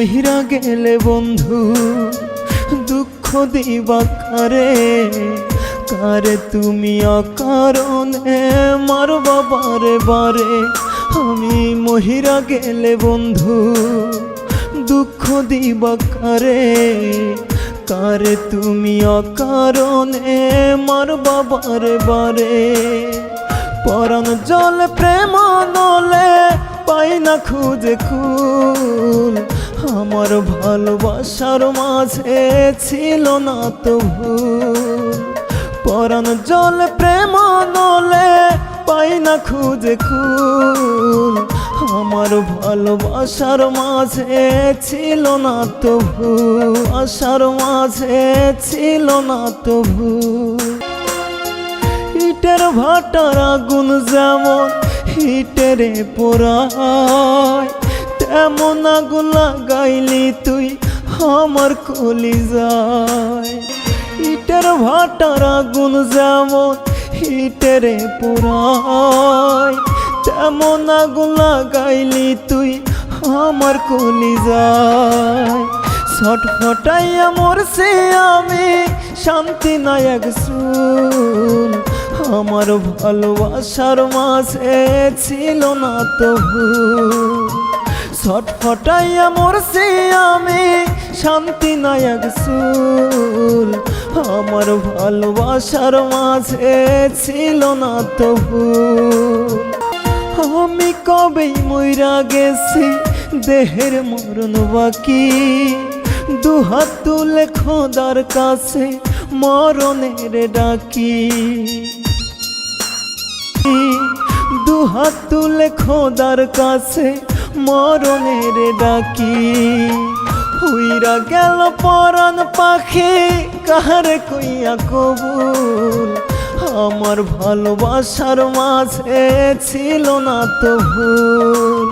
মহিরা গেলে বন্ধু, দুঃখ দিবা কারে? কারে তুমি অকারণে মারবা বারে বারে? আমি মহিরা গেলে বন্ধু, দুঃখ দিবা কারে? কারে তুমি অকারণে মারবা বারে বারে? পরাণ জল প্রেম নলে পাই না খুঁজে কুল আমার ভালোবাসার মাঝে ছিল না তো ভুল পরাণ জল প্রেম নলে পাই না খুঁজে কুল আমার ভালোবাসার মাঝে ছিল না তো ভুল আশার মাঝে ছিল না তো ভুল হিটের ভাটার আগুন যেমন হিটেরে পোড়ায়। তেমন আগুন লাগাইলি তুই? আমার কলি যায় ইটের ভাটার আগুন যেমন হিটেরে পোড়ায় তেমন আগুন লাগাইলি তুই আমার কলি যায় ছটফটাইয়া মরছে আমি, শান্তি নায়ক সুল আমার ভালোবাসার মাঝে ছিল না তো ছটফটাইয়া মরছে আমি, শান্তি নায়ক সুল আমার ভালোবাসার মাঝে ছিল না তো আমি কবেই মইরা গেছি, দেহের মরণ বাকি। দুহাত তুলে খোদার কাছে মরণের ডাকি। দুহাত তুলে খোদার কাছে মরণের ডাকি। হুইরা গেল পরাণ পাখি, কাহারে কইয়া কবুল? আমার ভালোবাসার মাঝে ছিল না তো ভুল।